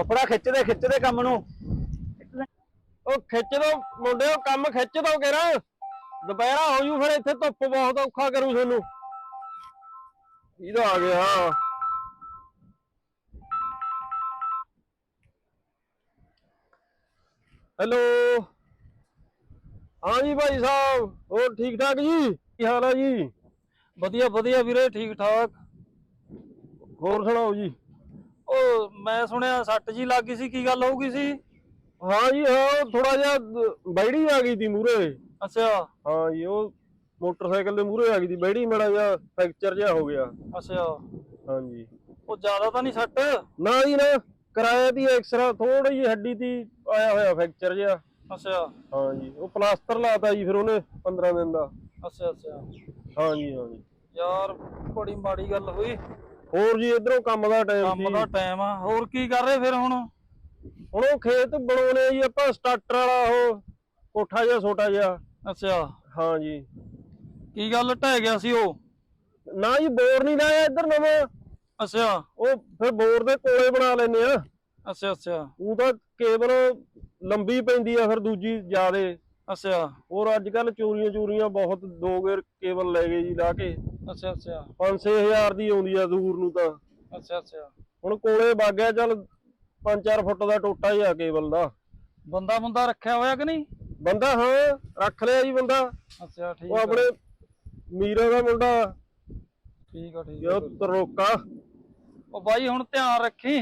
ਫਫੜਾ ਖਿੱਚਦੇ ਖਿੱਚਦੇ ਕੰਮ ਨੂੰ। ਉਹ ਖਿੱਚ ਦੋ ਮੁੰਡਿਓ ਕੰਮ ਖਿੱਚ ਦੋ ਕਿਰਾ ਦੁਪਹਿਰਾ ਹੋ ਜੂ ਫਿਰ ਇੱਥੇ ਧੁੱਪ ਬਹੁਤ ਔਖਾ ਕਰੂ ਤੁਹਾਨੂੰ ਇਹਦਾ ਆ ਗਿਆ। ਹੈਲੋ। ਹਾਂ ਜੀ ਭਾਈ ਸਾਹਿਬ, ਹੋਰ ਠੀਕ ਠਾਕ ਜੀ? ਕੀ ਹਾਲ ਹੈ ਜੀ? ਵਧੀਆ ਵਧੀਆ ਵੀਰੇ, ਠੀਕ ਠਾਕ। ਹੋਰ ਸੁਣਾਓ ਜੀ? ਉਹ ਮੈਂ ਸੁਣਿਆ ਸੱਟ ਜੀ ਲੱਗ ਗਈ ਸੀ ਕੀ ਗੱਲ ਹੋ ਗਈ ਸੀ? ਹਾਂ ਜੀ ਹਾਂ ਥੋੜਾ ਜਿਹਾ ਦ- ਬੈੜੀ ਆ ਗਈ ਤੀ ਮੂਰੇ ਅੱਛਾ। ਹਾਂ ਜੀ ਉਹ ਮੋਟਰਸਾਈਕਲ ਦੇ ਮੂਰੇ ਆ ਗਈ ਤੀ ਬੈੜੀ ਮੜਾ ਜਿਹਾ ਫ੍ਰੈਕਚਰ ਜਿਹਾ ਹੋ ਗਿਆ। ਅੱਛਾ। ਹਾਂ ਜੀ। ਉਹ ਜ਼ਿਆਦਾ ਤਾਂ ਨਹੀਂ ਸੱਟ? ਨਾ ਜੀ ਨਾ ਕਰਾਇਆ ਦੀ ਐਕਸਰਾ ਥੋੜੀ ਜਿਹੀ ਹੱਡੀ ਤੀ ਆਇਆ ਹੋਇਆ ਫ੍ਰੈਕਚਰ ਜਿਹਾ। ਅੱਛਾ। ਹਾਂ ਜੀ ਉਹ ਪਲਾਸਟਰ ਲਾਤਾ ਜੀ ਫਿਰ ਉਹਨੇ 15 ਦਿਨ ਦਾ। ਅੱਛਾ ਅੱਛਾ। ਹਾਂ ਜੀ ਹਾਂ ਜੀ। ਯਾਰ ਬੜੀ ਮਾੜੀ ਗੱਲ ਹੋਈ। ਹੋਰ ਜੀ ਇਧਰੋਂ ਕੰਮ ਦਾ ਟਾਈਮ ਕੰਮ ਦਾ ਟਾਈਮ ਆ। ਹੋਰ ਕੀ ਕਰ ਰਹੇ ਫਿਰ ਹੁਣ? ਹੁਣ ਉਹ ਖੇਤ ਬਣਾਉਣੇ ਜੀ ਆਪਾਂ ਸਟਾਰਟਰ ਵਾਲਾ ਉਹ ਕੋਠਾ ਜਿਹਾ ਛੋਟਾ ਜਿਹਾ। ਅੱਛਾ। ਹਾਂ ਜੀ। ਕੀ ਗੱਲ ਢਹਿ ਗਿਆ ਸੀ ਉਹ? ਨਾ ਜੀ ਬੋਰ ਨਹੀਂ ਲਾਇਆ ਇੱਧਰ ਨਵਾਂ। ਅੱਛਾ। ਉਹ ਫਿਰ ਬੋਰ ਦੇ ਕੋਲੇ ਬਣਾ ਲੈਨੇ ਆ। ਅੱਛਾ ਅੱਛਾ। ਉਹ ਤਾਂ ਕੇਬਲ ਲੰਬੀ ਪੈਂਦੀ ਆ ਫਿਰ ਦੂਜੀ ਜ਼ਿਆਦੇ। ਅੱਛਾ। ਹੋਰ ਅੱਜ ਕੱਲ ਚੋਰੀਆਂ ਚੋਰੀਆਂ ਬਹੁਤ ਦੋ ਗੇਰ ਕੇਬਲ ਲੈ ਗਏ ਜੀ ਲਾ ਕੇ। ਅੱਛਾ ਅੱਛਾ। 5-6000 ਦੀ ਆਉਂਦੀ ਆ ਦੂਰ ਨੂੰ ਤਾਂ। ਅੱਛਾ ਅੱਛਾ। ਹੁਣ ਕੋਲੇ ਵਗਿਆ ਚੱਲ 5-4 ਫੁੱਟ ਦਾ ਟੋਟਾ ਹੀ ਆ ਕੇਬਲ ਦਾ। ਬੰਦਾ ਬੰਦਾ ਰੱਖਿਆ ਹੋਇਆ ਕਿ ਨਹੀਂ? ਬੰਦਾ ਹਾਂ ਰੱਖ ਲਿਆ ਜੀ ਬੰਦਾ। ਅੱਛਾ ਠੀਕ ਉਹ ਆਪਣੇ ਮੀਰਾ ਦਾ ਮੁੰਡਾ। ਠੀਕ ਆ ਠੀਕ ਆ। ਤਰੋਕਾ ਉਹ ਬਾਈ ਹੁਣ ਧਿਆਨ ਰੱਖੀ।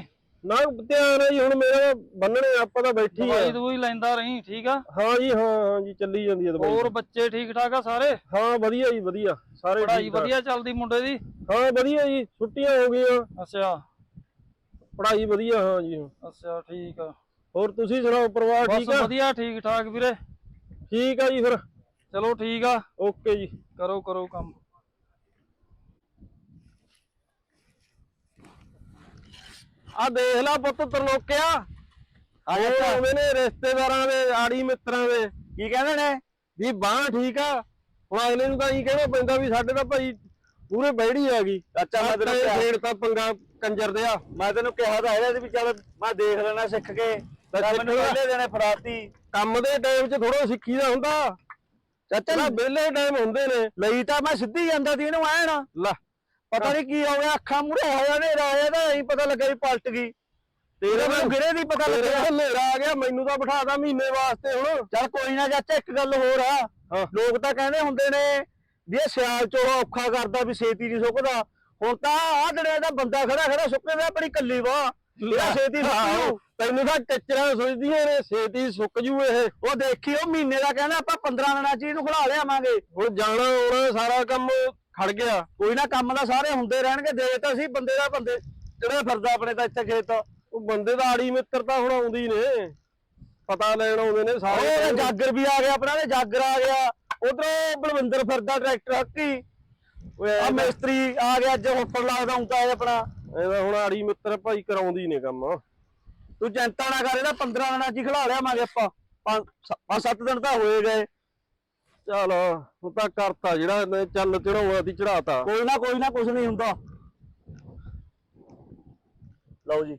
ਨਾ ਧਿਆਨ ਹੈ ਜੀ ਹੁਣ ਮੇਰਾ ਬੰਨਣੇ ਆਪਾਂ ਤਾਂ ਬੈਠੀ ਆ। ਦਵਾਈ ਦਵਾਈ ਲੈਂਦਾ ਰਹੀਂ ਠੀਕ ਆ? ਹਾਂ ਜੀ ਹਾਂ ਹਾਂ ਜੀ ਚੱਲੀ ਜਾਂਦੀ ਹੈ ਦਵਾਈ। ਹੋਰ ਬੱਚੇ ਠੀਕ ਠਾਕ ਆ ਸਾਰੇ? ਹਾਂ ਵਧੀਆ ਜੀ ਵਧੀਆ। ਸਾਰੇ ਪੜ੍ਹਾਈ। ਵਧੀਆ ਚੱਲਦੀ ਮੁੰਡੇ ਦੀ? ਹਾਂ ਵਧੀਆ ਜੀ ਛੁੱਟੀਆਂ ਹੋ ਗਈਆਂ। ਅੱਛਾ। ਪੜ੍ਹਾਈ ਵਧੀਆ ਹਾਂ ਜੀ ਅੱਛਾ ਠੀਕ ਆ। ਹੋਰ ਤੁਸੀਂ ਸੁਣਾਓ ਪਰਿਵਾਰ ਬਸ ਠੀਕ ਆ? ਵਧੀਆ ਠੀਕ ਠਾਕ ਵੀਰੇ। ਠੀਕ ਆ ਜੀ ਫਿਰ। ਚਲੋ ਠੀਕ ਆ। ਓਕੇ ਜੀ। ਕਰੋ ਕਰੋ ਕੰਮ। ਆ ਦੇਖ ਲੈ ਪੁੱਤ ਤਰਲੋਕਿਆ। ਹੋਰ ਆਉਂਦੇ ਨੇ ਰਿਸ਼ਤੇਦਾਰਾਂ ਦੇ ਆੜੀ ਮਿੱਤਰਾਂ ਦੇ ਕੀ ਕਹਿੰਦੇ ਨੇ? ਵੀ ਬਾਹ ਠੀਕ ਆ। ਹੁਣ ਅਗਲੇ ਨੂੰ ਤਾਂ ਇਹੀ ਕਹਿਣਾ ਪੈਂਦਾ ਵੀ ਸਾਡੇ ਤਾਂ ਭਾਈ ਪੂਰੇ ਬੈੜੀ ਆ ਗਈ। ਅੱਛਾ, ਮੈਂ ਤੈਨੂੰ ਕਿਹਾ- ਤਾਂ ਪੰਗਾ ਕੰਜਰ ਦਿਆ ਮੈਂ ਤੈਨੂੰ ਕਿਹਾ ਤਾਂ ਹੈਗਾ ਸੀ ਵੀ ਚੱਲ ਮੈਂ ਦੇਖ ਲੈਣਾ ਸਿੱਖ ਕੇ। ਤਾਂ ਮੈਨੂੰ ਸਿੱਖ ਲੈ। ਪਹਿਲੇ ਦਿਨੇ ਫੜਾਤੀ ਕੰਮ ਦੇ ਟਾਈਮ 'ਚ ਥੋੜਾ ਸਿੱਖੀ ਦਾ ਹੁੰਦਾ। ਚਾਚਾ ਵਿਹਲੇ ਟਾਈਮ ਹੁੰਦੇ ਨੇ। ਲਈ ਤਾਂ ਮੈਂ ਸਿੱਧੀ ਜਾਂਦਾ ਸੀ ਇਹਨੂੰ ਐਨ। ਲੈ। ਪਤਾ ਨਹੀਂ ਕੀ ਹੋ ਗਿਆ ਅੱਖਾਂ ਮੂਰੇ ਹੋਇਆ ਨੇ ਆਇਆ ਤਾਂ ਨਹੀਂ ਪਤਾ ਲੱਗਾ ਵੀ ਪਲਟ ਗਈ। ਤੇਰੇ ਮੈਨੂੰ ਗਿਰੇ ਦੀ ਪਤਾ ਲੱਗਿਆ। ਹਨੇਰਾ ਆ ਗਿਆ ਮੈਨੂੰ ਤਾਂ ਬਿਠਾਦਾ ਮਹੀਨੇ ਵਾਸਤੇ ਹੁਣ। ਚੱਲ ਕੋਈ ਨਾ ਚਾਚਾ ਇੱਕ ਗੱਲ ਹੋਰ ਆ। ਲੋਕ ਤਾਂ ਕਹਿੰਦੇ ਹੁੰਦੇ ਨੇ ਵੀ ਇਹ ਸਿਆਲ ਚੋਲਾ ਔਖਾ ਕਰਦਾ ਵੀ ਛੇਤੀ ਨਹੀਂ ਸੁੱਕਦਾ। ਹੁਣ ਤਾਂ ਆਹ ਡੜਿਆ ਦਾ ਬੰਦਾ ਖੜਾ ਖੜਾ ਸੁੱਕੇ ਦਾ ਆਪਣੀ ਕੱਲੀ ਵਾਹ ਇਹਦਾ ਛੇਤੀ ਸੁੱਕ ਤੈਨੂੰ ਤਾਂ ਟੱਚਰਾਂ ਸੋਚਦੀਆਂ ਨੇ ਛੇਤੀ ਸੁੱਕ ਜੂ ਇਹ। ਉਹ ਦੇਖੀ ਉਹ ਮਹੀਨੇ ਦਾ ਕਹਿੰਦਾ ਆਪਾਂ 15 ਦਿਨਾਂ ਚ ਇਹਨੂੰ ਖੜਾ ਲਿਆਵਾਂਗੇ। ਹੁਣ ਜਾਣਾ ਆਉਣਾ ਸਾਰਾ ਕੰਮ। ਖੜ ਗਿਆ। ਕੋਈ ਨਾ ਕੰਮ ਦਾ ਸਾਰੇ ਹੁੰਦੇ ਰਹਿਣਗੇ ਦੇ ਤਾਂ ਸੀ ਬੰਦੇ ਦਾ ਬੰਦੇ ਜਿਹੜਾ ਫਿਰਦਾ ਆਪਣੇ ਤਾਂ ਇੱਥੇ ਖੇਤ। ਉਹ ਬੰਦੇ ਦਾ ਆੜੀ ਮਿੱਤਰ ਤਾਂ ਹੁਣ ਆਉਂਦੀ ਨੇ। ਪਤਾ ਲੈਣ ਆਉਂਦੇ ਨੇ ਸਾਰੇ। ਉਹ ਜਾਗਰ ਵੀ ਆ ਗਿਆ ਆਪਣਾ ਤੇ ਜਾਗਰ ਆ ਗਿਆ। ਉਧਰੋਂ ਬਲਵਿੰਦਰ ਫਿਰਦਾ ਟਰੈਕਟਰ ਹੱਕੀ ਆ ਮਿਸਤਰੀ ਆ ਗਿਆ ਅੱਜ ਹੋਟਲ ਲੱਗਦਾ ਹੁੰਦਾ ਹੈ ਆਪਣਾ। ਇਹਦਾ ਹੁਣ ਆੜੀ ਮਿੱਤਰ ਭਾਈ ਕਰਾਉਂਦੀ ਨੇ ਕੰਮ। ਤੂੰ ਚਿੰਤਾ ਨਾ ਕਰ ਇਹਦਾ 15 ਦਿਨਾਂ ਚ ਹੀ ਖੜਾ ਲਿਆਵਾਂਗੇ ਆਪਾਂ। ਪੰਜ ਪੰਜ ਸੱਤ ਦਿਨ ਤਾਂ ਹੋਏ ਗਏ। ਚੱਲ ਹੁਣ ਤਾਂ ਕਰਤਾ ਜਿਹੜਾ ਇਹਨੇ ਚੱਲ ਚੜਾਉਣਾ ਦੀ ਚੜਾਤਾ। ਕੋਈ ਨਾ ਕੋਈ ਨਾ ਕੁਝ ਨਹੀਂ ਹੁੰਦਾ। ਲਓ ਜੀ।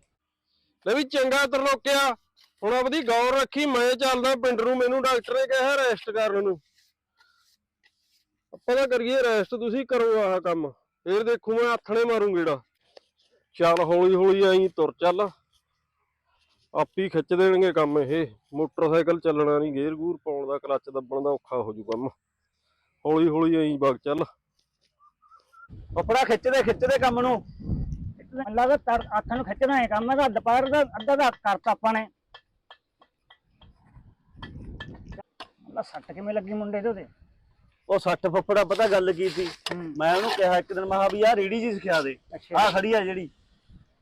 ਲੈ ਵੀ ਚੰਗਾ ਤਰਲੋਕਿਆ ਹੁਣ ਆਪਦੀ ਗੌਰ ਰੱਖੀ ਮੈਂ ਚੱਲਦਾ ਪਿੰਡ ਨੂੰ ਮੈਨੂੰ ਡਾਕਟਰ ਨੇ ਕਿਹਾ ਰੈਸਟ ਕਰਨ ਨੂੰ। ਆਪਾਂ ਤਾਂ ਕਰੀਏ ਰੈਸਟ ਤੁਸੀਂ ਕਰੋ ਆਹ ਕੰਮ। ਫੇਰ ਦੇਖੂ ਮੈਂ ਹੱਥਣੇ ਮਾਰੂ ਗੇੜਾ। ਚੱਲ ਹੌਲੀ ਹੌਲੀ ਆਈ ਤੁਰ ਚੱਲ। ਆਪੀ ਖਿੱਚ ਦੇਣਗੇ ਕੰਮ ਇਹ। ਮੋਟਰਸਾਈਕਲ ਚੱਲਣਾ ਨਹੀਂ ਗੇਅਰ ਗੂਰ ਪਾਉਣ ਦਾ ਕਲੱਚ ਦੱਬਣ ਦਾ ਔਖਾ ਹੋ ਜੂ ਕੰਮ। ਹੌਲੀ ਹੌਲੀ ਆਈ ਵਗ ਚੱਲ। ਕੱਪੜਾ ਖਿੱਚਦੇ ਖਿੱਚਦੇ ਕੰਮ ਨੂੰ। ਮੈਨੂੰ ਲੱਗਦਾ ਤਰ ਹੱਥਾਂ ਨੂੰ ਖਿੱਚਣਾ ਹੈ ਕੰਮ ਦਾ ਦੁਪਹਿਰ ਦਾ ਅੱਧਾ ਦਾ ਕਰਤਾ ਆਪਾਂ ਨੇ। ਅੱਲਾ ਸੱਟ ਕਿਵੇਂ ਲੱਗੀ ਮੁੰਡੇ ਦੇ ਉਹਦੇ? ਉਹ ਸੱਟ ਫੱਫੜਾ ਪਤਾ ਗੱਲ ਕੀ ਸੀ? ਹੂੰ। ਮੈਂ ਉਹਨੂੰ ਕਿਹਾ ਇੱਕ ਦਿਨ ਮਹਾ ਵੀ ਆ ਰੇੜੀ ਜੀ ਸਿਖਾ ਦੇ। ਅੱਛਾ। ਆ ਖੜੀ ਆ ਜਿਹੜੀ।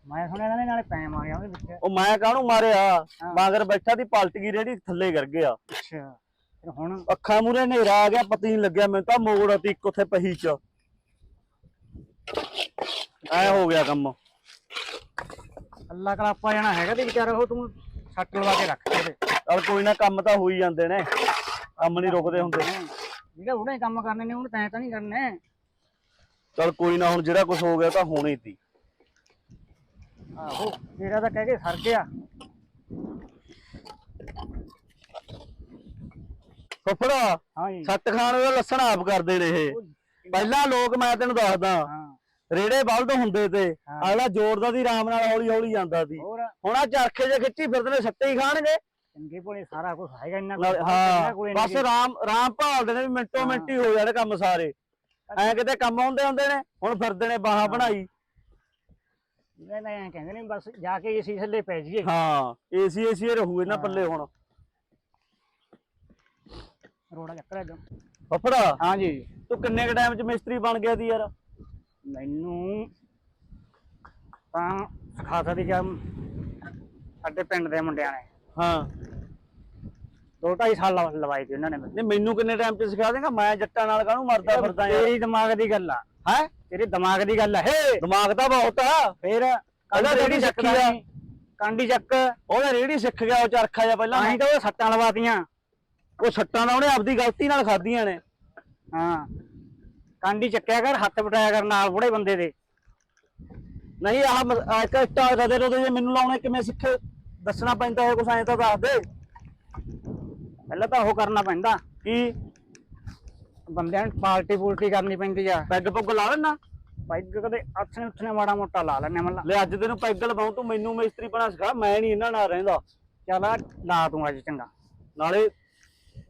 ਮੈਂ ਸੁਣਿਆ ਕਹਿੰਦੇ ਨਾਲੇ ਪੈਮ ਆ ਗਿਆ ਉਹਦੇ ਵਿੱਚ। ਉਹ ਮੈਂ ਕਾਹਨੂੰ ਮਾਰਿਆ। ਮਗਰ ਬੈਠਾ ਦੀ ਪਲਟ ਗਈ ਰੇੜੀ ਥੱਲੇ ਗਿਰ ਗਿਆ। ਅੱਛਾ ਫਿਰ ਹੁਣ? ਅੱਖਾਂ ਮੂਰੇ ਹਨੇਰਾ ਆ ਗਿਆ ਪਤਾ ਨਹੀਂ ਲੱਗਿਆ ਮੈਨੂੰ ਤਾਂ ਮੋੜ ਅਤੀ ਇੱਕ ਉੱਥੇ ਪਹੀ ਚ। ਐ ਹੋ ਗਿਆ ਕੰਮ। ਅੱਲਾ ਕਲਾਪਾ ਜਾਣਾ ਹੈਗਾ ਤੇ ਵਿਚਾਰਾ ਉਹ ਤੂੰ ਸੱਟ ਲਵਾ ਕੇ ਰੱਖ ਦੇ। ਚਲ ਕੋਈ ਨਾ ਕੰਮ ਤਾਂ ਹੋ ਹੀ ਜਾਂਦੇ ਨੇ। ਕੰਮ ਨਹੀਂ ਰੁਕਦੇ ਹੁੰਦੇ। ਜਿਹੜਾ ਉਹਨੇ ਕੰਮ ਕਰਨੇ ਨੇ ਉਹਨੇ ਤੈਂ ਤਾਂ ਨਹੀਂ ਕਰਨੇ। ਚਲ ਕੋਈ ਨਾ ਹੁਣ ਜਿਹੜਾ ਕੁਝ ਹੋ ਗਿਆ ਤਾਂ ਹੋਣਾ ਹੀ ਸੀ ਆਹੋ ਮੇਰਾ ਤਾਂ ਕਹਿ ਕੇ ਸਰ ਗਿਆ। ਫੁੱਫੜਾ ਹਾਂ ਦਾ ਲੱਸਣ ਆਪ ਕਰਦੇ ਨੇ ਇਹ। ਪਹਿਲਾਂ ਲੋਕ ਮੈਂ ਤੈਨੂੰ ਦੱਸਦਾ ਰੇੜੇ ਬਲਦ ਹੁੰਦੇ ਤੇ ਅਗਲਾ ਜੋੜਦਾ ਸੀ ਰਾਮ ਨਾਲ ਹੌਲੀ ਹੌਲੀ ਜਾਂਦਾ ਸੀ। ਹੁਣ ਆ ਚਰਖੇ ਜੇ ਖਿੱਚੀ ਫਿਰਦੇ ਨੇ ਸੱਤੇ ਹੀ ਖਾਣਗੇ। ਚੰਗੇ ਭੋਲੇ ਸਾਰਾ ਕੁਝ ਹੈਗਾ ਇੰਨਾ ਹਾਂ ਬਸ ਰਾਮ ਰਾਮ ਭਾਲਦੇ ਨੇ ਮਿੰਟੋ ਮਿੰਟੀ ਹੋ ਜਾਣੇ ਕੰਮ ਸਾਰੇ। ਐ ਕਿਤੇ ਕੰਮ ਹੁੰਦੇ ਹੁੰਦੇ ਨੇ ਹੁਣ ਫਿਰਦੇ ਨੇ ਬਾਹਾਂ ਬਣਾਈ। ਨਹੀਂ ਐਂ ਕਹਿੰਦੇ ਨੇ ਬਸ ਜਾ ਕੇ ਏਸੀ ਥੱਲੇ ਪੈ ਜਾਈਏ। ਹਾਂ ਏਸੀ ਏਸੀ ਰਹੂ ਇਹਨਾਂ ਪੱਲੇ ਹੁਣ। ਰੋੜਾ ਚੱਕਰ ਜੋ ਫਫੜਾ ਹਾਂ ਜੀ ਤੂੰ ਕਿੰਨੇ ਕ ਟਾਈਮ ਚ ਮਿਸਤਰੀ ਬਣ ਗਿਆ ਦੀ ਯਾਰ? ਮੈਨੂੰ ਤਾਂ ਖਾਸਾ ਦੀ ਕੰਮ ਸਾਡੇ ਪਿੰਡ ਦੇ ਮੁੰਡਿਆਂ ਨੇ। ਹਾਂ। ਦੋ ਢਾਈ ਸਾਲ ਲਾ- ਲਵਾਏ ਸੀ ਉਹਨਾਂ ਨੇ ਮੈਨੂੰ। ਨਹੀਂ ਮੈਨੂੰ ਕਿੰਨੇ ਟਾਈਮ ਚ ਸਿਖਾ ਦੇਗਾ? ਮੈਂ ਜੱਟਾਂ ਨਾਲ ਕਾਹਨੂੰ ਮਰਦਾ ਫਿਰਦਾ ਯਾਰ? ਤੇਰੀ ਦਿਮਾਗ ਦੀ ਗੱਲ ਆ। ਹੈ? ਤੇਰੇ ਦਿਮਾਗ ਦੀ ਗੱਲ ਹੇ! ਦਿਮਾਗ ਤਾਂ ਬਹੁਤ ਆ। ਫੇਰ ਰੇਹੜੀ ਚੱਕ ਸਿੱਖੀ ਆ। ਕਾਂਡੀ ਚੱਕ। ਉਹਨੇ ਰੇੜੀ ਸਿੱਖ ਗਿਆ ਉਹ ਚਰਖਾ ਜਿਹਾ ਪਹਿਲਾਂ। ਤਾਂ ਹੀ ਤਾਂ ਉਹ ਸੱਟਾਂ ਲਵਾਤੀਆਂ। ਉਹ ਸੱਟਾਂ ਦਾ ਉਹਨੇ ਆਪਦੀ ਗਲਤੀ ਨਾਲ ਖਾਧੀਆਂ ਨੇ। ਹਾਂ। ਕਾਂਡੀ ਚੱਕਿਆ ਕਰ ਹੱਥ ਬਟਾਇਆ ਕਰ ਨਾਲ ਬੁੜੇ ਬੰਦੇ ਦੇ। ਨਹੀਂ ਆਹ ਇੱਟਾਂ ਰਦੇ ਰੋਦੇ ਜੇ ਮੈਨੂੰ ਲਾਉਣੇ ਕਿਵੇਂ ਸਿੱਖੇ? ਦੱਸਣਾ ਪੈਂਦਾ ਹੈ ਕੁਛ ਐਂ ਤਾਂ ਦੱਸ ਦੇ। ਪਹਿਲਾਂ ਤਾਂ ਉਹ ਕਰਨਾ ਪੈਂਦਾ। ਕੀ? ਬੰਦਿਆਂ ਨੂੰ ਪਾਲਟੀ ਪੂਲਟੀ ਕਰਨੀ ਪੈਂਦੀ ਆ। ਪੈਗ ਪੁੱਗ ਲਾ ਲੈਣਾ ਪੈਗ ਕਦੇ ਨੇ ਉੱਠਣੇ ਮਾੜਾ ਮੋਟਾ ਲਾ ਲੈਣੇ ਮੱਲਾ ਲੈ ਅੱਜ ਤੈਨੂੰ ਪੈਗ ਲਵਾਉਂ ਤੂੰ ਮੈਨੂੰ ਮਿਸਤਰੀ ਬਣਾ ਸਿਖਾ ਮੈਂ ਨਹੀਂ ਇਹਨਾਂ ਨਾਲ ਰਹਿੰਦਾ। ਚੱਲ ਆ ਲਾ ਤੂੰ ਅੱਜ ਚੰਗਾ। ਨਾਲੇ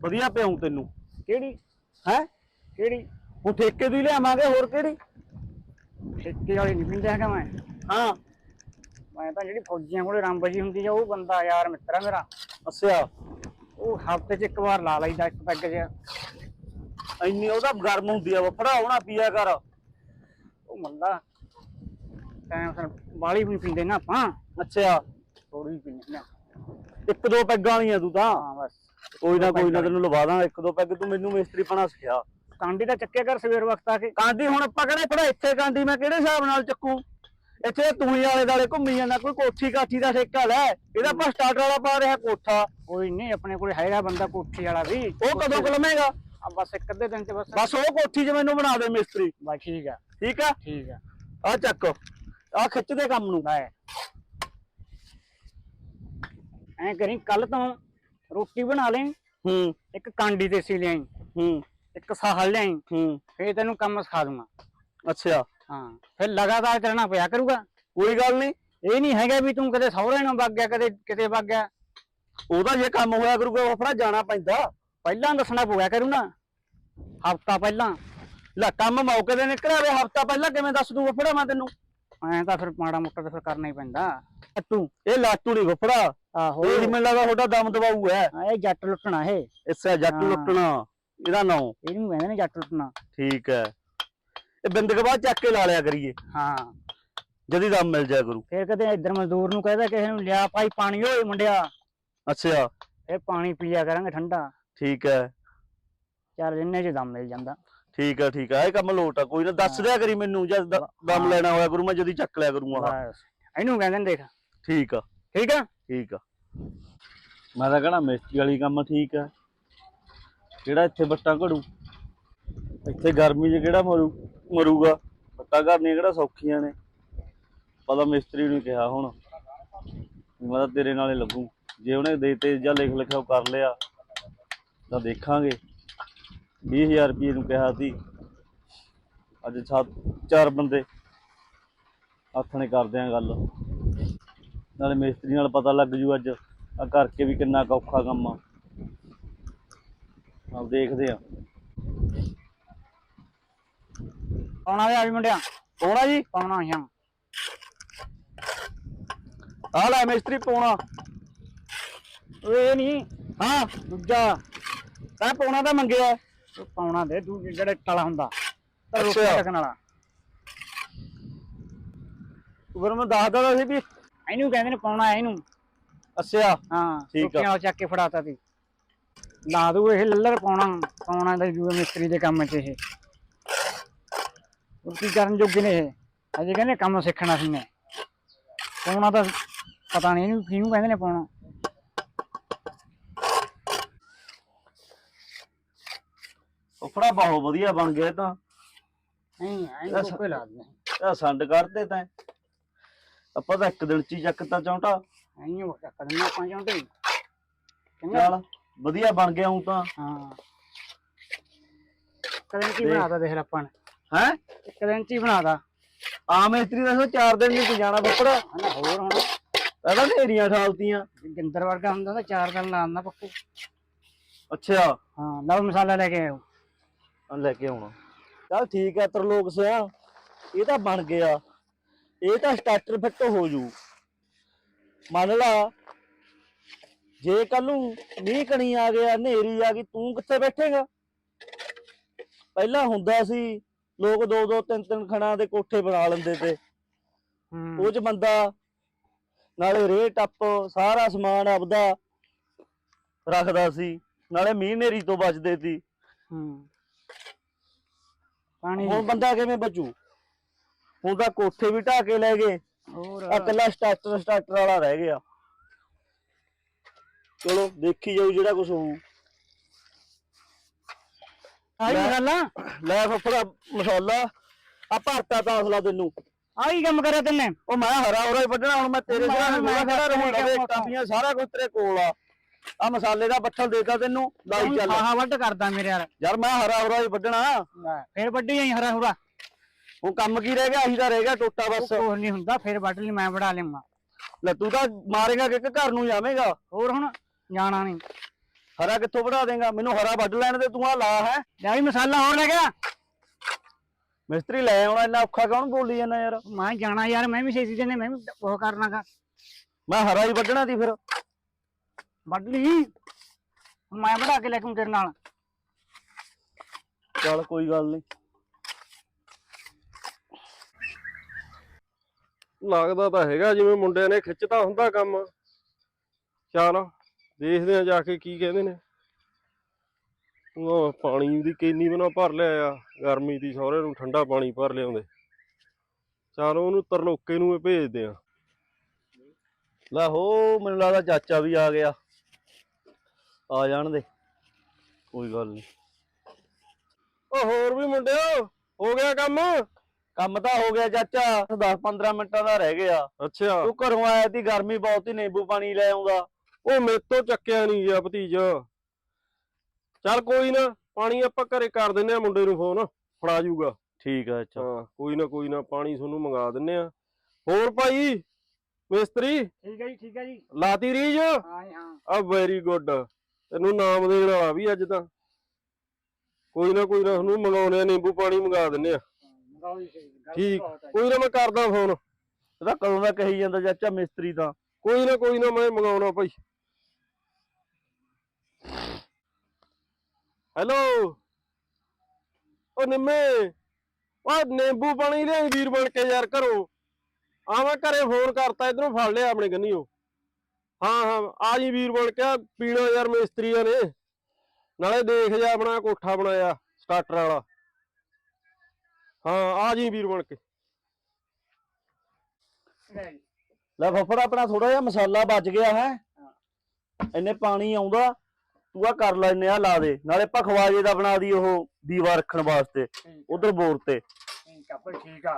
ਵਧੀਆ ਪਿਆਉਂ ਤੈਨੂੰ। ਕਿਹੜੀ? ਹੈ? ਕਿਹੜੀ? ਹੁਣ ਠੇਕੇ ਦੀ ਲਿਆਵਾਂਗੇ ਹੋਰ ਕਿਹੜੀ? ਠੇਕੇ ਵਾਲੀ ਨਹੀਂ ਪਿੰਦਾ ਹੈਗਾ ਮੈਂ। ਹਾਂ। ਮੈਂ ਤਾਂ ਜਿਹੜੀ ਫੌਜੀਆਂ ਕੋਲੇ ਰੰਬਜੀ ਹੁੰਦੀ ਆ ਉਹ ਬੰਦਾ ਯਾਰ ਮਿੱਤਰਾ ਮੇਰਾ। ਅੱਛਾ। ਉਹ ਹਫ਼ਤੇ 'ਚ ਇੱਕ ਵਾਰ ਲਾ ਲਈਦਾ ਇੱਕ ਪੈਗ 'ਚ ਇੰਨੀ ਉਹਦਾ ਗਰਮ ਹੁੰਦੀ ਆ ਫੜਾ ਹੋਣਾ ਪੀਆ ਕਰ ਉਹ ਮੰਦਾ। ਟਾਈਮ ਸਿਰ ਬਾਲੀ ਵੀ ਪੀਂਦੇ ਨਾ ਆਪਾਂ। ਅੱਛਾ। ਥੋੜੀ ਪੀਂਦੇ ਨਾ ਇੱਕ ਦੋ ਪੈਗਾਂ ਵਾਲੀਆਂ ਤੂੰ ਤਾਂ। ਹਾਂ ਬਸ। ਕੋਈ ਨਾ ਕੋਈ ਨਾ ਤੈਨੂੰ ਲਵਾ ਦਾਂ ਇੱਕ ਦੋ ਪੈਗ ਤੂੰ ਮੈਨੂੰ ਮਿਸਤਰੀ ਬਣਾ ਸਿਖਿਆ। ਕਾਂਡੀ ਦਾ ਚੱਕਿਆ ਕਰ ਸਵੇਰ ਵਕਤ ਆ ਕੇ। ਕਾਂਡੀ ਹੁਣ ਆਪਾਂ ਕਿਹੜੇ ਪੜਾ ਇੱਥੇ ਕਾਂਡੀ ਮੈਂ ਕਿਹੜੇ ਹਿਸਾਬ ਨਾਲ ਚੱਕੂ? ਇੱਥੇ ਤੂੰ ਹੀ ਆਲੇ ਦਾਲੇ ਘੁੰਮੀ ਜਾਂਦਾ ਕੋਈ ਕੋਠੀ ਕਾਠੀ ਦਾ ਠੇਕਾ ਲੈ। ਇਹਦਾ ਆਪਾਂ ਸਟਾਰਟਰ ਵਾਲਾ ਪਾ ਰਿਹਾ ਕੋਠਾ। ਕੋਈ ਨਹੀਂ ਆਪਣੇ ਕੋਲੇ ਹੈਗਾ ਬੰਦਾ ਕੋਠੀ ਵਾਲਾ ਵੀ। ਉਹ ਕਦੋਂ ਕਲਮੇਗਾ ਆ ਬਸ ਇੱਕ ਅੱਧੇ ਦਿਨ 'ਚ ਬਸ। ਬਸ ਉਹ ਕੋਠੀ 'ਚ ਮੈਨੂੰ ਬਣਾ ਦੇ ਮਿਸਤਰੀ। ਬਸ ਠੀਕ ਆ। ਠੀਕ ਆ? ਠੀਕ ਆ। ਆ ਚੱਕ। ਆ ਖਿੱਚ ਦੇ ਕੰਮ ਨੂੰ। ਲੈ। ਐ ਕਰੀ ਕੱਲ ਤੋਂ ਰੋਟੀ ਬਣਾ ਲੈ ਹੂੰ। ਇੱਕ ਕਾਂਡੀ ਤੇ ਸੀ ਲਿਆਈ ਹੂੰ। ਇੱਕ ਸਾਹਲ ਲਿਆਈ ਹੂੰ। ਫੇਰ ਤੈਨੂੰ ਕੰਮ ਸਿਖਾ ਦੂੰਗਾ। ਅੱਛਾ। ਹਾਂ। ਫਿਰ ਲਗਾਤਾਰ ਕਰਨਾ ਪਿਆ ਕਰੂਗਾ। ਕੋਈ ਗੱਲ ਨਹੀਂ। ਇਹ ਨਹੀਂ ਹੈਗਾ ਵੀ ਤੂੰ ਕਦੇ ਸਹੁਰੇ ਨੂੰ ਵਗ ਗਿਆ ਕਦੇ ਕਿਤੇ ਵਗ ਗਿਆ। ਉਹਦਾ ਜੇ ਕੰਮ ਹੋਇਆ ਕਰੂਗਾ ਉਹ ਆਪਣਾ ਜਾਣਾ ਪੈਂਦਾ। ਪਹਿਲਾਂ ਦੱਸਣਾ ਪਊਗਾ ਕਰੂ ਨਾ। ਹਫਤਾ ਪਹਿਲਾਂ। ਲੈ ਕੰਮ ਮੌਕੇ ਤੇ ਨਿਕਲਿਆ ਵੇ ਹਫਤਾ ਪਹਿਲਾਂ ਕਿਵੇਂ ਦੱਸ ਦੂੰ ਫੜਾ ਮੈਂ ਤੈਨੂੰ। ਐਂ ਤਾਂ ਫਿਰ ਮਾੜਾ ਮੋਟਾ ਤਾਂ ਫਿਰ ਕਰਨਾ ਹੀ ਪੈਂਦਾ। ਤੂੰ ਇਹ ਲਾਟੂ ਨਹੀਂ ਫੜਾ ਆਹੋ। ਇਹ ਮੈਨੂੰ ਲੱਗਦਾ ਤੁਹਾਡਾ ਦਮ ਦਬਾਊ ਹੈ। ਹਾਂ, ਇਹ ਜੱਟ ਲੁੱਟਣਾ ਇਹ। ਇਸੇ ਜੱਟ ਹਾਂ। ਲੁੱਟਣਾ ਇਹਦਾ ਨਾਂ। ਇਹਨੂੰ ਕਹਿੰਦੇ ਨੇ ਜੱਟ ਲੁੱਟਣਾ। ਠੀਕ ਹੈ। ਇਹ ਬਿੰਦਕ ਬਾਅਦ ਚੱਕ ਕੇ ਲਾ ਲਿਆ ਕਰੀਏ। ਹਾਂ। ਜਦੀ ਦਮ ਮਿਲ ਜਾਇਆ ਕਰੂ। ਫਿਰ ਕਦੇ ਇੱਧਰ ਮਜ਼ਦੂਰ ਨੂੰ ਕਹਿੰਦਾ ਕਿਸੇ ਨੂੰ ਲਿਆ ਭਾਈ ਪਾਣੀ ਓਏ ਮੁੰਡਿਆ। ਅੱਛਾ। ਇਹ ਪਾਣੀ ਪੀਆ ਕਰਾਂਗੇ ਠੰਡਾ। ਠੀਕ ਹੈ। ਚੱਲ ਜਿੰਨੇ ਚ ਦਮ ਮਿਲ ਜਾਂਦਾ। ਠੀਕ ਹੈ ਠੀਕ ਹੈ ਇਹ ਕੰਮ ਲੋਟ ਆ ਕੋਈ ਨਾ ਦੱਸ ਦਿਆ ਕਰੀ ਮੈਨੂੰ ਜਦ ਦ- ਦਮ। ਲੈਣਾ ਹੋਇਆ ਕਰੂ ਮੈਂ ਜਦੀ ਚੱਕ ਲਿਆ ਕਰੂੰਗਾ ਬਸ ਇਹਨੂੰ ਕਹਿੰਦੇ ਨੇ ਦੇਖ। ਠੀਕ ਆ। ਠੀਕ ਆ? ਠੀਕ ਆ। ਮੈਂ ਤਾਂ ਕਹਣਾ ਮਿਸਤਰੀ ਵਾਲੀ ਕੰਮ ਠੀਕ ਆ। ਕਿਹੜਾ ਇੱਥੇ ਬੱਟਾ ਘੜੂ? ਇੱਥੇ ਗਰਮੀ 'ਚ ਕਿਹੜਾ ਮਰੂ ਮਰੂਗਾ? ਬੱਟਾ ਘੜਨੀਆਂ ਕਿਹੜਾ ਸੌਖੀਆਂ ਨੇ। ਪਤਾ ਮਿਸਤਰੀ ਨੂੰ ਕਿਹਾ ਹੁਣ। ਵੀ ਮੈਂ ਤਾਂ ਤੇਰੇ ਨਾਲੇ ਲੱਗੂ। ਜੇ ਉਹਨੇ ਦੇਤੇ ਜਾਂ ਲਿਖ ਲਿਖਿਆ ਕਰ ਲਿਆ। ਤਾਂ ਦੇਖਾਂਗੇ। 20000 ਰੁਪਏ ਨੂੰ ਕਿਹਾ ਸੀ। ਅੱਜ ਸੱਤ, ਚਾਰ ਬੰਦੇ ਹੱਥ ਕਰਦੇ ਆ ਗੱਲ। ਨਾਲੇ ਮਿਸਤਰੀ ਨਾਲ ਪਤਾ ਲੱਗ ਜੂ ਅੱਜ। ਆ ਕਰਕੇ ਵੀ ਕਿੰਨਾ ਔਖਾ ਕੰਮ ਆ। ਆਪ ਦੇਖਦੇ ਆ। ਪਾਉਣਾ ਆ ਵੀ ਮੁੰਡਿਆ? ਪੌਣਾ ਜੀ? ਪਾਉਣਾ ਹਾਂ ਆ ਲੈ ਮਿਸਤਰੀ ਪੌਣਾ ਓਏ ਇਹ ਨਹੀਂ। ਹਾਂ, ਦੂਜਾ। ਤੈਂ ਪੌਣਾ ਤਾਂ ਮੰਗਿਆ ਉਹ ਪਾਉਣਾ ਦੇ ਤੂੰ ਜਿਹੜਾ ਟਲਾ ਹੁੰਦਾ। ਤਾਂ ਰੋਟੀ ਅੱਛਾ। ਟਕਣ ਵਾਲਾ। ਫਿਰ ਮੈਂ ਦੱਸਦਾ ਤਾਂ ਸੀ ਵੀ ਇਹਨੂੰ ਕਹਿੰਦੇ ਨੇ ਪਾਉਣਾ ਇਹਨੂੰ। ਅੱਛਾ। ਹਾਂ ਠੀਕ ਆ। ਰੋਟੀਆਂ ਵਾਲਾ ਚੱਕ ਕੇ ਫੜਾਤਾ ਤੀ ਲਾ ਦੂ ਇਹ ਲੱਲਰ ਪਾਉਣਾ ਪਾਉਣਾ ਦਾ ਜੂਏ ਮਿਸਤਰੀ ਦੇ ਕੰਮ 'ਚ ਇਹ। ਕੀ ਕਰਨ ਜੋਗੇ ਨੇ ਇਹ? ਅਜੇ ਕਹਿੰਦੇ ਕੰਮ ਸਿੱਖਣਾ ਸੀ ਨੇ ਪਾਉਣਾ ਤਾਂ ਪਤਾ ਨਹੀਂ ਇਹਨੂੰ ਕਿਹਨੂੰ ਕਹਿੰਦੇ ਨੇ ਪਾਉਣਾ ਉਫੜਾ ਬਹੁਤ ਵਧੀਆ ਬਣ ਗਿਆ ਇਹ ਤਾਂ। ਨਹੀਂ ਐਂ ਅੱਛਾ। ਕੋਪੇ ਲਾ ਦਿੰਦੇ ਇਹ ਸੰਡ ਕਰਦੇ ਤੈਂ। ਆਪਾਂ ਤਾਂ ਇੱਕ ਦਿਨ ਚ ਹੀ ਚੱਕਤਾ ਚੌਂਟਾ। ਐਂ ਉਹ ਚੱਕ ਦਿੰਦੇ ਆਪਾਂ ਚਾਹੁੰਦੇ ਚੰਗਾ। ਚੱਲ ਵਧੀਆ ਬਣ ਗਿਆ ਹੂੰ ਤਾਂ। ਹਾਂ। ਦਿਨ ਚ ਹੀ ਦੇਖ। ਲੈ ਆਪਾਂ ਨੇ। ਹੈ? ਇੱਕ ਦਿਨ ਚ ਹੀ ਬਣਾਤਾ ਆ ਮਿਸਤਰੀ ਦੱਸੋ ਚਾਰ ਦਿਨ ਨਹੀਂ ਜਾਣਾ ਹਨਾ ਹੋਰ ਹੁਣ। ਪਹਿਲਾਂ ਢੇਰੀਆਂ ਠਾਲਤੀਆਂ। ਗਿੰਦਰ ਵਰਗਾ ਹੁੰਦਾ ਤਾਂ ਚਾਰ ਦਿਨ ਲਾਉਂਦਾ ਪੱਕੂ ਅੱਛਾ। ਹਾਂ ਲਓ ਮਸਾਲਾ ਲੈ ਕੇ ਆਇਓ। ਆ ਲੈ ਕੇ ਆਉਣਾ। ਚੱਲ ਠੀਕ ਹੈ ਤਰਲੋਕ ਸਿਆ। ਇਹ ਤਾਂ ਬਣ ਗਿਆ। ਇਹ ਤਾਂ ਸਟਾਰਟਰ ਫਿੱਟ ਹੋ ਜੂ। ਮੰਨ ਲਾ ਜੇ ਕੱਲ ਨੂੰ ਮੀਂਹ ਕਣੀ ਆ ਗਿਆ ਹਨੇਰੀ ਆ ਗਈ ਤੂੰ ਕਿੱਥੇ ਬੈਠੇਗਾ? ਪਹਿਲਾਂ ਹੁੰਦਾ ਸੀ ਲੋਕ ਦੋ ਦੋ ਤਿੰਨ ਤਿੰਨ ਖਣਾ ਦੇ ਕੋਠੇ ਬਣਾ ਲੈਂਦੇ ਤੇ। ਉਹ ਚ ਬੰਦਾ ਨਾਲੇ ਰੇ ਟੱਪ ਸਾਰਾ ਸਮਾਨ ਆਪਦਾ ਰੱਖਦਾ ਸੀ। ਨਾਲੇ ਮੀਂਹ ਹਨੇਰੀ ਤੋਂ ਬਚਦੇ ਸੀ। ਹੂੰ। ਪਾਣੀ ਹੁਣ ਬੰਦਾ ਕਿਵੇਂ ਬਚੂ? ਹੁਣ ਤਾਂ ਕੋਠੇ ਵੀ ਢਾ ਕੇ ਲੈ ਗਏ। ਹੋਰ। ਆ ਕੱਲਾ ਸਟਾਰਟਰ ਸਟਾਰਟਰ ਵਾਲਾ ਰਹਿ ਗਿਆ। ਚਲੋ ਦੇਖੀ ਜਾਊ ਜਿਹੜਾ ਕੁਝ ਹੋਊ। ਆਈ। ਮਸਾਲਾ। ਲੈ ਫੱਫੜਾ ਮਸਾਲਾ। ਆ ਭਰਤਾ ਤਾਂ ਅਸਲਾ ਤੈਨੂੰ। ਆਹੀ ਕੰਮ ਕਰਿਆ ਤੈਨੇ? ਉਹ ਮੈਂ ਹਰਾ ਹੋਰਾ ਹੀ ਵੱਢਣਾ ਹੁਣ ਮੈਂ ਤੇਰੇ ਮੈਂ- ਸਿਰਾਂ ਨੂੰ ਮੈਂ ਖੜਾ ਰਹੂੰਗਾ ਕਾਪੀਆਂ ਸਾਰਾ ਕੁਝ ਤੇਰੇ ਕੋਲ ਆ। ਆ ਮਸਾਲੇ ਦਾ ਬੱਠਲ ਦੇਤਾ ਤੈਨੂੰ ਲਾਈ ਚੱਲ। ਆਹ ਵੱਢ ਕਰਦਾ ਮੇਰੇ ਯਾਰ। ਯਾਰ ਮੈਂ ਹਰਾ ਹੋਰਾ ਹੀ ਵੱਢਣਾ। ਫੇਰ ਵੱਢੀ ਆਈ ਹਰਾ ਹੁਰਾ। ਹੁਣ ਕੰਮ ਕੀ ਰਹਿ ਗਿਆ? ਅਸੀਂ ਤਾਂ ਰਹਿ ਗਿਆ ਟੋਟਾ ਬਸ। ਕੁਛ ਨਹੀਂ ਹੁੰਦਾ ਫੇਰ ਵੱਢ ਲਈ ਮੈਂ ਵੜਾ ਲਿਆਂਗਾ ਲੈ ਤੂੰ ਤਾਂ ਮਾਰੇਗਾ ਕਿ ਘਰ ਨੂੰ ਜਾਵੇਂਗਾ? ਹੋਰ ਹੁਣ ਜਾਣਾ ਨਹੀਂ। ਹਰਾ ਕਿੱਥੋਂ ਵੜਾ ਦੇਗਾ? ਮੈਨੂੰ ਹਰਾ ਵੱਢ ਲੈਣ ਦੇ ਤੂੰ ਆ ਲਾ ਹੈ। ਲੈ ਵੀ ਮਸਾਲਾ ਹੋਰ ਲੈ ਗਿਆ ਮਿਸਤਰੀ ਲੈ ਆਉਣਾ ਇੰਨਾ ਔਖਾ ਕੌਣ ਬੋਲੀ ਜਾਂਦਾ ਯਾਰ? ਮੈਂ ਜਾਣਾ ਯਾਰ ਮੈਂ ਵੀ ਛੇਤੀ ਜਨੇ ਮੈਂ ਵੀ ਉਹ ਕਰਨਾਗਾ ਮੈਂ ਹਰਾ ਹੀ ਵੱਢਣਾ ਸੀ ਫਿਰ। ਵੱਢ ਲਈ। ਮੈਂ ਵੜਾ ਕੇ ਲੈ ਕੇ ਆਊਂ ਤੇਰੇ ਨਾਲ। ਚੱਲ ਕੋਈ ਗੱਲ ਨਹੀਂ। ਲੱਗਦਾ ਤਾਂ ਹੈਗਾ ਜਿਵੇਂ ਮੁੰਡਿਆਂ ਨੇ ਖਿੱਚਤਾ ਹੁੰਦਾ ਕੰਮ। ਚੱਲ ਦੇਖਦੇ ਆ ਜਾ ਕੇ ਕੀ ਕਹਿੰਦੇ ਨੇ। ਉਹ ਪਾਣੀ ਦੀ ਕੇਨੀ ਬਣਾ ਭਰ ਲਿਆ ਆ। ਗਰਮੀ ਦੀ ਸਹੁਰੇ ਨੂੰ ਠੰਡਾ ਪਾਣੀ ਭਰ ਲਿਆਉਂਦੇ। ਚੱਲ ਉਹਨੂੰ ਤਰਲੋਕੇ ਨੂੰ ਹੀ ਭੇਜਦੇ ਆ ਲੈ ਹੋ, ਮੈਨੂੰ ਲੱਗਦਾ ਚਾਚਾ ਵੀ ਆ ਗਿਆ। ਆ ਜਾਣ ਦੇ। ਕੋਈ ਗੱਲ ਨਹੀਂ ਉਹ ਹੋਰ ਵੀ ਮੁੰਡਿਓ ਹੋ ਗਿਆ ਕੰਮ? ਕੰਮ ਤਾਂ ਹੋ ਗਿਆ ਚਾਚਾ 10 15 ਮਿੰਟਾਂ ਦਾ ਰਹਿ ਗਿਆ। ਅੱਛਾ। ਤੂੰ ਘਰੋਂ ਆਇਆ ਤੀ ਗਰਮੀ ਬਹੁਤ ਹੀ ਨਿੰਬੂ ਪਾਣੀ ਲੈ ਆਉਂਦਾ। ਉਹ ਮੇਰੇ ਤੋਂ ਚੱਕਿਆ ਨਹੀਂ ਗਿਆ ਭਤੀਜ। ਚੱਲ ਕੋਈ ਨਾ ਪਾਣੀ ਆਪਾਂ ਘਰੇ ਕਰ ਦਿੰਨੇ ਆ ਮੁੰਡੇ ਨੂੰ ਫੋਨ ਫੜਾ ਜੂਗਾ। ਠੀਕ ਆ ਅੱਛਾ ਹਾਂ ਕੋਈ ਨਾ ਕੋਈ ਨਾ ਪਾਣੀ ਤੁਹਾਨੂੰ ਮੰਗਾ ਦਿੰਨੇ ਆ ਹੋਰ ਭਾਈ ਮਿਸਤਰੀ? ਠੀਕ ਹੈ ਜੀ ਠੀਕ ਹੈ ਜੀ। ਲਾਤੀ ਰੀਜ? ਹਾਂ ਹਾਂ। ਆ ਵੈਰੀ ਗੁੱਡ ਤੈਨੂੰ ਨਾਮ ਦੇਣ ਵਾਲਾ ਵੀ ਅੱਜ ਤਾਂ। ਕੋਈ ਨਾ ਕੋਈ ਨਾ ਤੁਹਾਨੂੰ ਮੰਗਾਉਣੇ ਨਿੰਬੂ ਪਾਣੀ ਮੰਗਾ ਦਿੰਨੇ ਆ। ਮਗਾਓ ਜੀ ਠੀਕ। ਕੋਈ ਨਾ ਮੈਂ ਕਰਦਾ ਫੋਨ। ਇਹਦਾ ਕਦੋਂ ਦਾ ਕਹੀ ਜਾਂਦਾ ਚਾਚਾ ਮਿਸਤਰੀ ਤਾਂ ਕੋਈ ਨਾ ਕੋਈ ਨਾ ਮੈਂ ਮੰਗਾਉਣਾ ਭਾਈ। ਹੈਲੋ। ਉਹ ਨਿੰਮੇ ਉਹ ਨਿੰਬੂ ਪਾਣੀ ਲਿਆ ਵੀਰ ਬਣ ਕੇ ਯਾਰ ਘਰੋਂ। ਆ ਮੈਂ ਘਰੇ ਫੋਨ ਕਰਤਾ ਇਧਰੋਂ ਫੜ ਲਿਆ ਆਪਣੇ ਗੰਨੀਓ। ਹਾਂ ਹਾਂ ਆ ਜੀ ਵੀਰ ਬਣ ਕੇ ਪੀਣਾ ਯਾਰ ਮਿਸਤਰੀਆਂ ਨੇ। ਨਾਲੇ ਦੇਖ ਜਾ ਆਪਣਾ ਕੋਠਾ ਬਣਾਇਆ ਸਟਾਰਟਰ ਵਾਲਾ। ਹਾਂ ਆ ਜੀ ਵੀਰ ਬਣ ਕੇ। ਲੈ ਫੱਫੜਾ ਆਪਣਾ ਥੋੜਾ ਜਿਹਾ ਮਸਾਲਾ ਬਚ ਗਿਆ ਹੈ। ਇੰਨੇ ਪਾਣੀ ਆਉਂਦਾ ਤੂੰ ਆ ਕਰ ਲੈਨੇ ਆ ਲਾ ਦੇ। ਨਾਲੇ ਆਪਾਂ ਖਵਾਜੇ ਦਾ ਬਣਾ ਦੀ ਉਹ ਦੀਵਾ ਰੱਖਣ ਵਾਸਤੇ ਉਧਰ ਬੋਰ ਤੇ। ਠੀਕ ਆ ਭਾਈ ਠੀਕ ਆ।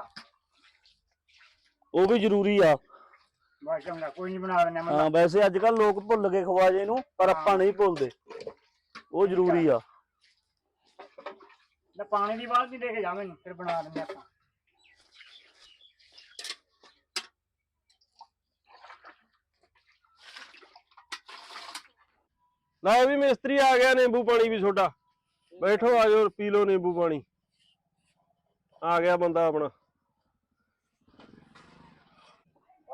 ਉਹ ਵੀ ਜ਼ਰੂਰੀ ਆ। ਬਸ ਚੰਗਾ ਕੋਈ ਨਹੀਂ ਬਣਾ ਦਿੰਦਾ ਮੈਂ ਹਾਂ ਵੈਸੇ ਅੱਜ ਕੱਲ ਲੋਕ ਭੁੱਲ ਗਏ ਖਵਾਜੇ ਨੂੰ ਪਰ ਆਪਾਂ ਨਹੀਂ ਭੁੱਲਦੇ। ਉਹ ਜ਼ਰੂਰੀ ਆ। ਲੈ ਪਾਣੀ ਦੀ ਬਾਲਟੀ ਦੇ ਕੇ ਜਾ ਮੈਨੂੰ ਫਿਰ ਬਣਾ ਦਿੰਦੇ ਆਪਾਂ। ਲੈ ਵੀ ਮਿਸਤਰੀ ਆ ਗਿਆ ਨਿੰਬੂ ਪਾਣੀ ਵੀ ਤੁਹਾਡਾ ਬੈਠੋ ਆ ਜਾਓ ਪੀ ਲਓ ਨਿੰਬੂ ਪਾਣੀ। ਆ ਗਿਆ ਬੰਦਾ ਆਪਣਾ।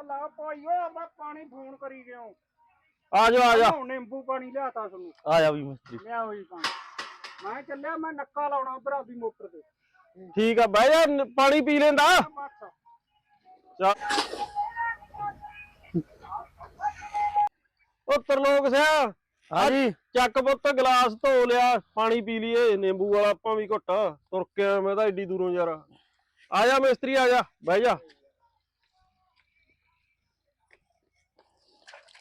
ਲਾ ਪਾਈਓ ਮੈਂ ਪਾਣੀ ਫੋਨ ਕਰੀ ਗਿਓ ਆ ਜਾ ਆ ਜਾ। ਨਿੰਬੂ ਪਾਣੀ ਲਿਆਤਾ ਤੁਹਾਨੂੰ। ਆ ਜਾ ਵੀ ਮਿਸਤਰੀ। ਲਿਆ ਹੋਈ ਪਾਣੀ। ਮੈਂ ਚੱਲਿਆ ਮੈਂ ਨੱਕਾ ਲਾਉਣਾ ਉਧਰ ਆਪਦੀ ਮੋਟਰ ਤੇ। ਠੀਕ ਆ ਬਹਿ ਜਾ ਨ- ਪਾਣੀ ਪੀ ਲੈਂਦਾ। ਉਹ ਤਰਲੋਕ ਸਿਆ ਹਾਂਜੀ। ਚੱਕ ਪੁੱਤ ਗਲਾਸ ਧੋ ਲਿਆ ਪਾਣੀ ਪੀ ਲਈਏ ਨਿੰਬੂ ਵਾਲਾ ਆਪਾਂ ਵੀ ਘੁੱਟ। ਤੁਰ ਕੇ ਮੈਂ ਤਾਂ ਏਡੀ ਦੂਰੋਂ ਯਾਰ। ਆ ਜਾ ਮਿਸਤਰੀ ਆ ਜਾ ਬਹਿ ਜਾ।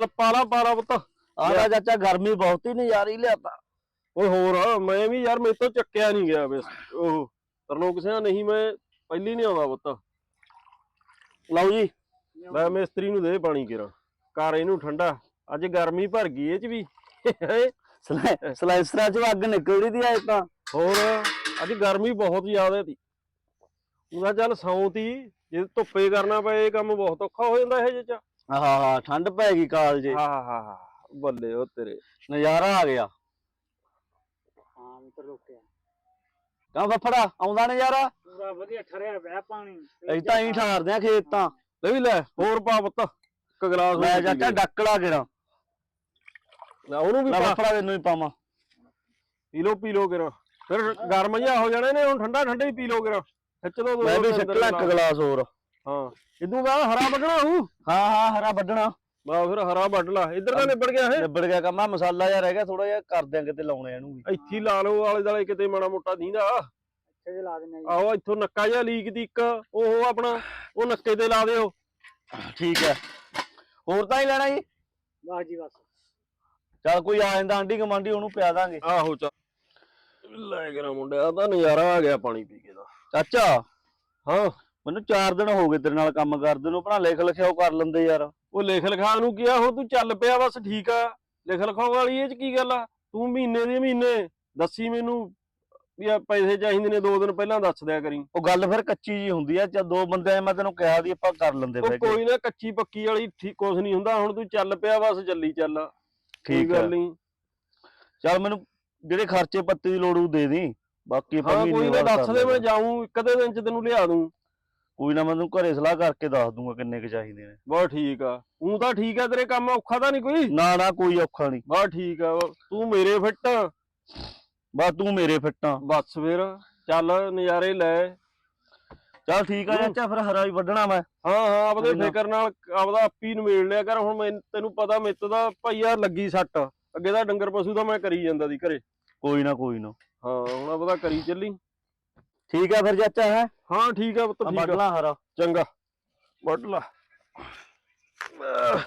ਪਾਲਾ ਪਾਲਾ ਪੁੱਤ। ਆ ਜਾ ਚਾਚਾ ਗਰਮੀ ਬਹੁਤ ਹੀ ਨਜ਼ਾਰੀ ਲਿਆਤਾ। ਓਏ ਹੋਰ ਮੈਂ ਵੀ ਯਾਰ ਮੇਰੇ ਤੋਂ ਚੱਕਿਆ ਨਹੀਂ ਗਿਆ ਬਸ। ਉਹ ਤਰਲੋਕ ਸਿਆ ਨਹੀਂ ਮੈਂ ਪਹਿਲੀ ਨਹੀਂ ਆਉਂਦਾ ਪੁੱਤ। ਲਓ ਜੀ ਲੈ ਮਿਸਤਰੀ ਨੂੰ ਦੇ ਪਾਣੀ ਕਿਰਾ। ਕਰ ਇਹਨੂੰ ਠੰਡਾ। ਅੱਜ ਗਰਮੀ ਭਰ ਗਈ ਇਹ ਚ ਵੀ। ਸਲੈ- ਸਲਾਈਸਰਾਂ ਚੋਂ ਅੱਗ ਨਿਕਲਦੀ ਦੀ ਐ ਤਾਂ। ਹੋਰ ਅੱਜ ਗਰਮੀ ਬਹੁਤ ਜ਼ਿਆਦਾ ਸੀ। ਉਹਦਾ ਚੱਲ ਸੌਂਤੀ ਜੇ ਧੁੱਪੇ ਕਰਨਾ ਪਏ ਇਹ ਕੰਮ ਬਹੁਤ ਔਖਾ ਹੋ ਜਾਂਦਾ ਇਹ ਚ। ਹਾਂ ਹਾਂ ਠੰਡ ਪੈ ਗਈ ਕਾਲ ਜੇ। ਹਾਂ ਹਾਂ ਹਾਂ ਬੱਲੇ ਉਹ ਤੇਰੇ। ਨਜ਼ਾਰਾ ਆ ਗਿਆ। ਹਾਂ ਮਿੱਤਰ ਰੁਕਿਆ। ਕਾ ਫਫੜਾ ਆਉਂਦਾ ਨਜ਼ਾਰਾ? ਪੂਰਾ ਵਧੀਆ ਠਰਿਆ ਪਿਆ ਪਾਣੀ। ਅਸੀਂ ਤਾਂ ਹੀ ਠਾਰਦੇ ਆ ਖੇਤ। ਤਾਂ ਲੈ ਵੀ ਲੈ ਹੋਰ ਪਾ ਪੁੱਤ ਇੱਕ ਗਲਾਸ ਮੈਂ ਚਾਚਾ ਲੈ। ਡੱਕਲਾ ਗਿਰਾਂ ਲੈ ਉਹਨੂੰ ਵੀ ਫਫੜਾ ਤੈਨੂੰ ਹੀ ਪਾਵਾਂ। ਪੀ ਲੋ ਪੀ ਲੋ ਕਿਰਾ। ਫਿਰ ਗਰਮ ਜਿਹਾ ਹੋ ਜਾਣੇ ਨੇ ਹੁਣ ਠੰਡਾ ਠੰਡਾ ਹੀ ਪੀ ਲੋ ਕਿਰਾ। ਖਿੱਚ ਦੋ ਦੋ ਮੈਂ ਵੀ ਛੱਕਲਾ ਇੱਕ। ਗਲਾਸ ਹੋਰ। ਹਾਂ। ਇਦੋਂ ਬਾਅਦ ਹਰਾ ਵੱਢਣਾ ਹੂੰ। ਹਾਂ ਹਾਂ ਹਰਾ ਵੱਢਣਾ। ਬਾ ਫਿਰ ਹਰਾ ਵੱਢ ਲਾ। ਇੱਧਰ ਤਾਂ ਨਿਬੜ ਗਿਆ ਹੈ ਨਿਬੜ ਗਿਆ ਕੰਮ ਆ ਮਸਾਲਾ ਜਿਹਾ ਰਹਿ ਗਿਆ ਥੋੜਾ ਜਿਹਾ ਕਰਦੇ ਆ ਕਿਤੇ ਲਾਉਣੇ ਇਹਨੂੰ ਵੀ। ਇੱਥੇ ਹੀ ਲਾ ਲਓ ਆਲੇ ਦਾਲੇ ਕਿਤੇ ਮਾੜਾ ਮੋਟਾ ਦੀਂਦਾ। ਇੱਥੇ ਜੇ ਲਾ ਦਿੰਦੇ ਆਹੋ ਇੱਥੋਂ ਨੱਕਾ ਜਿਹਾ ਲੀਕ ਦੀ ਇੱਕ ਉਹ ਆਪਣਾ ਉਹ ਨੱਕੇ ਤੇ ਲਾ ਦਿਓ। ਠੀਕ ਹੈ। ਹੋਰ ਤਾਂ ਹੀ ਲੈਣਾ ਜੀ? ਬਸ ਜੀ ਬਸ। ਚੱਲ ਕੋਈ ਆ ਜਾਂਦਾ ਆਂਢੀ ਕਮਾਂਡੀ ਉਹਨੂੰ ਪਿਆ ਦਾਂਗੇ। ਆਹੋ ਚਾ ਲੈ ਗਿਆ ਮੁੰਡਿਆ ਤਾਂ ਨਜ਼ਾਰਾ ਆ ਗਿਆ ਪਾਣੀ ਪੀ ਕੇ ਦਾ। ਚਾਚਾ। ਹਾਂ। ਮੈਨੂੰ 4 ਦਿਨ ਹੋ ਗਏ ਤੇਰੇ ਨਾਲ ਕੰਮ ਕਰਦੇ ਨੂੰ ਆਪਣਾ ਲਿਖ ਲਿਖਿਆ ਉਹ ਕਰ ਲੈਂਦੇ ਯਾਰ। ਉਹ ਲਿਖ ਲਿਖਾ ਨੂੰ ਕੀ ਆ ਹੁਣ ਤੂੰ ਚੱਲ ਪਿਆ ਬਸ ਠੀਕ ਆ। ਲਿਖ ਲਿਖਾਉ ਵਾਲੀ ਇਹ ਚ ਕੀ ਗੱਲ ਆ? ਤੂੰ ਮਹੀਨੇ ਦੇ ਮਹੀਨੇ ਦੱਸੀ ਮੈਨੂੰ ਵੀ ਆ ਪੈਸੇ ਚਾਹੀਦੇ ਨੇ ਦੋ ਦਿਨ ਪਹਿਲਾਂ ਦੱਸ ਦਿਆ ਕਰੀ। ਉਹ ਗੱਲ ਫਿਰ ਕੱਚੀ ਜੀ ਹੁੰਦੀ ਆ ਜਦ ਦੋ ਬੰਦੇ ਮੈਂ ਤੈਨੂੰ ਕਿਹਾ ਦੀ ਆਪਾਂ ਕਰ ਲੈਂਦੇ ਉਹ ਕੋਈ ਨਾ ਕੱਚੀ ਪੱਕੀ ਵਾਲੀ ਠੀਕ ਕੁਛ ਨਹੀਂ ਹੁੰਦਾ ਹੁਣ ਤੂੰ ਚੱਲ ਪਿਆ ਬਸ ਚੱਲੀ। ਚੱਲ ਠੀਕ ਗੱਲ ਨਹੀਂ। ਚੱਲ ਮੈਨੂੰ ਜਿਹੜੇ ਖਰਚੇ ਪੱਤੇ ਦੀ ਲੋੜ ਉਹ ਦੇ ਦੀ ਬਾਕੀ ਆਪਾਂ ਮਹੀਨੇ ਕੋਈ ਨਾ ਦੱਸ ਦੇ ਮੈਂ। ਜਾਊਂ ਇੱਕ ਅੱਧੇ ਦਿਨ ਚ ਤੈਨੂੰ ਲਿਆ ਦੂੰ। ਕੋਈ ਨਾ ਮੈਂ ਤੈਨੂੰ ਘਰੇ ਸਲਾਹ ਕਰਕੇ ਦੱਸ ਦੂੰਗਾ ਕਿੰਨੇ ਕੁ ਚਾਹੀਦੇ ਨੇ। ਬਸ ਠੀਕ ਆ। ਤੂੰ ਤਾਂ ਠੀਕ ਆ ਤੇਰੇ ਕੰਮ ਔਖਾ ਤਾਂ ਨਹੀਂ ਕੋਈ? ਨਾ ਨਾ ਕੋਈ ਔਖਾ ਨਹੀਂ। ਬਸ ਠੀਕ ਆ। ਤੂੰ ਮੇਰੇ ਫਿੱਟ ਬਸ ਤੂੰ ਮੇਰੇ ਫਿੱਟਾਂ ਬਸ ਫਿਰ ਚੱਲ ਨਜ਼ਾਰੇ ਲੈ। ਚੱਲ ਠੀਕ ਆ ਚਾਚਾ ਫਿਰ ਹਰਾ ਵੀ ਵੱਢਣਾ ਮੈਂ। ਹਾਂ ਹਾਂ ਆਪਦੇ। ਫਿਕਰ ਨਾਲ ਆਪਦਾ ਆਪੀ ਨਿਮੇੜ ਲਿਆ ਕਰ। ਹੁਣ ਮੈਂ ਤੈਨੂੰ ਪਤਾ ਮਿੱਤ ਦਾ ਭਾਈਆ ਲੱਗੀ ਸੱਟ। ਅੱਗੇ ਦਾ ਡੰਗਰ ਪਸ਼ੂ ਦਾ ਮੈਂ ਕਰੀ ਜਾਂਦਾ ਦੀ ਘਰੇ। ਕੋਈ ਨਾ ਕੋਈ ਨਾ। ਹਾਂ ਹੁਣ ਆਪਦਾ ਕਰੀ ਚੱਲੀ। ਠੀਕ ਆ ਫਿਰ ਚਾਚਾ ਹੈ? ਹਾਂ ਠੀਕ ਆ ਪੁੱਤ ਠੀਕ ਆ। ਲਾਂ ਹਰਾ। ਚੰਗਾ। ਵੱਢ ਲਾ। ਆਹ,